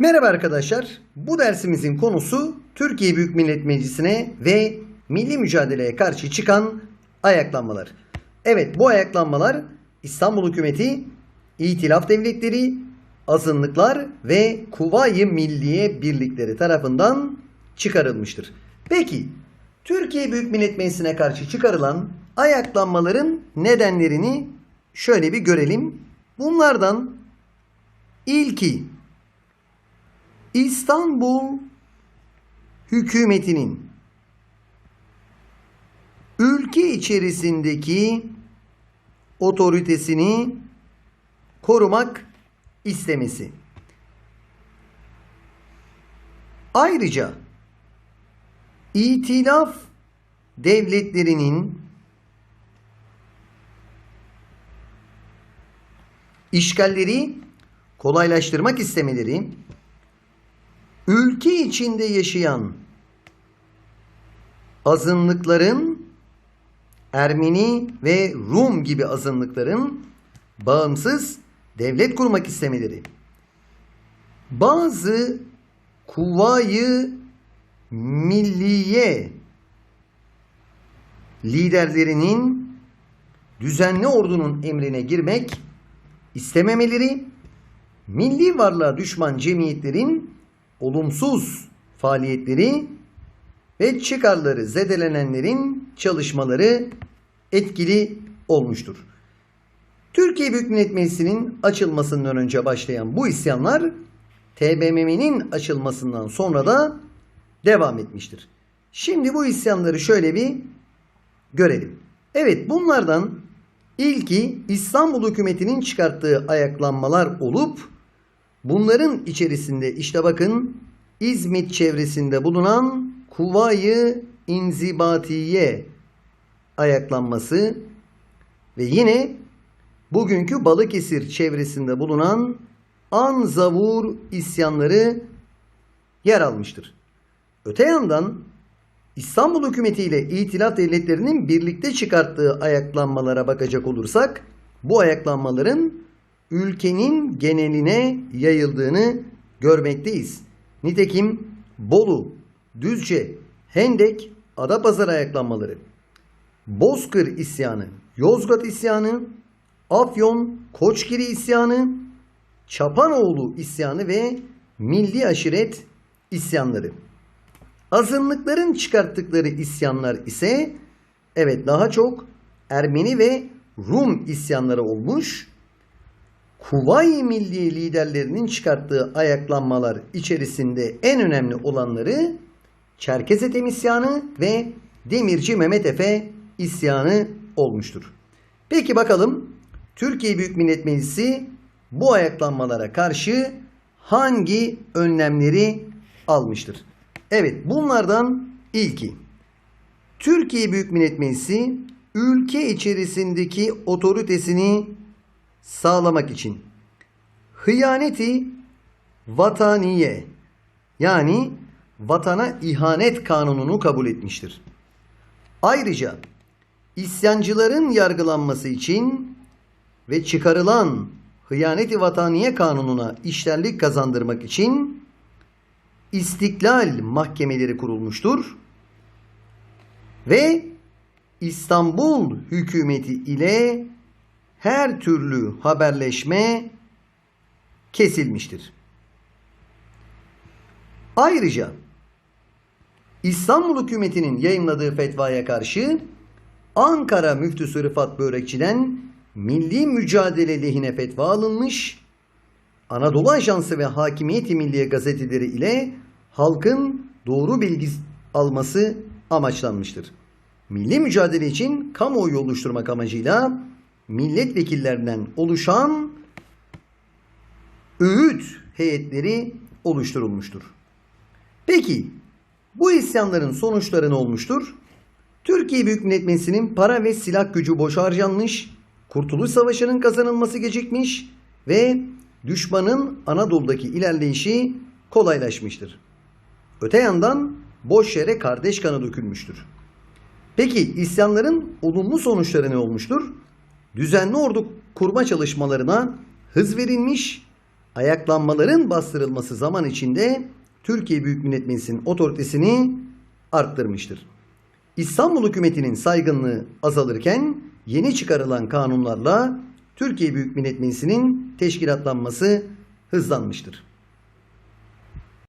Merhaba arkadaşlar. Bu dersimizin konusu Türkiye Büyük Millet Meclisi'ne ve milli mücadeleye karşı çıkan ayaklanmalar. Evet bu ayaklanmalar İstanbul Hükümeti, İtilaf Devletleri, azınlıklar ve Kuvayi Milliye Birlikleri tarafından çıkarılmıştır. Peki Türkiye Büyük Millet Meclisi'ne karşı çıkarılan ayaklanmaların nedenlerini şöyle bir görelim. Bunlardan ilki İstanbul hükümetinin ülke içerisindeki otoritesini korumak istemesi. Ayrıca İtilaf devletlerinin işgalleri kolaylaştırmak istemeleri ülke içinde yaşayan azınlıkların Ermeni ve Rum gibi azınlıkların bağımsız devlet kurmak istemeleri. Bazı kuvayı milliye liderlerinin düzenli ordunun emrine girmek istememeleri milli varlığa düşman cemiyetlerin olumsuz faaliyetleri ve çıkarları zedelenenlerin çalışmaları etkili olmuştur. Türkiye Büyük Millet Meclisi'nin açılmasından önce başlayan bu isyanlar TBMM'nin açılmasından sonra da devam etmiştir. Şimdi bu isyanları şöyle bir görelim. Evet bunlardan ilki İstanbul hükümetinin çıkarttığı ayaklanmalar olup bunların içerisinde işte bakın İzmit çevresinde bulunan Kuvayi İnzibatiye ayaklanması ve yine bugünkü Balıkesir çevresinde bulunan Anzavur isyanları yer almıştır. Öte yandan İstanbul hükümeti ile İtilaf devletlerinin birlikte çıkarttığı ayaklanmalara bakacak olursak bu ayaklanmaların ülkenin geneline yayıldığını görmekteyiz. Nitekim Bolu, Düzce, Hendek, Adapazarı ayaklanmaları, Bozkır isyanı, Yozgat isyanı, Afyon, Koçgiri isyanı, Çapanoğlu isyanı ve Milli Aşiret isyanları. Azınlıkların çıkarttıkları isyanlar ise evet daha çok Ermeni ve Rum isyanları olmuş. Kuvayi Milliye liderlerinin çıkarttığı ayaklanmalar içerisinde en önemli olanları Çerkez Ethem isyanı ve Demirci Mehmet Efe isyanı olmuştur. Peki bakalım Türkiye Büyük Millet Meclisi bu ayaklanmalara karşı hangi önlemleri almıştır? Evet bunlardan ilki. Türkiye Büyük Millet Meclisi ülke içerisindeki otoritesini sağlamak için hıyaneti vataniye yani vatana ihanet kanununu kabul etmiştir. Ayrıca isyancıların yargılanması için ve çıkarılan hıyaneti vataniye kanununa işlerlik kazandırmak için istiklal mahkemeleri kurulmuştur. Ve İstanbul hükümeti ile her türlü haberleşme kesilmiştir. Ayrıca İstanbul hükümetinin yayınladığı fetvaya karşı Ankara müftüsü Rıfat Börekçi'den milli mücadele lehine fetva alınmış, Anadolu Ajansı ve Hakimiyeti Milliye gazeteleri ile halkın doğru bilgi alması amaçlanmıştır. Milli mücadele için kamuoyu oluşturmak amacıyla milletvekillerinden oluşan öğüt heyetleri oluşturulmuştur. Peki bu isyanların sonuçları ne olmuştur? Türkiye Büyük Millet Meclisi'nin para ve silah gücü boş harcanmış, Kurtuluş Savaşı'nın kazanılması gecikmiş ve düşmanın Anadolu'daki ilerleyişi kolaylaşmıştır. Öte yandan boş yere kardeş kanı dökülmüştür. Peki isyanların olumlu sonuçları ne olmuştur? Düzenli ordu kurma çalışmalarına hız verilmiş, ayaklanmaların bastırılması zaman içinde Türkiye Büyük Millet Meclisi'nin otoritesini arttırmıştır. İstanbul hükümetinin saygınlığı azalırken yeni çıkarılan kanunlarla Türkiye Büyük Millet Meclisi'nin teşkilatlanması hızlanmıştır.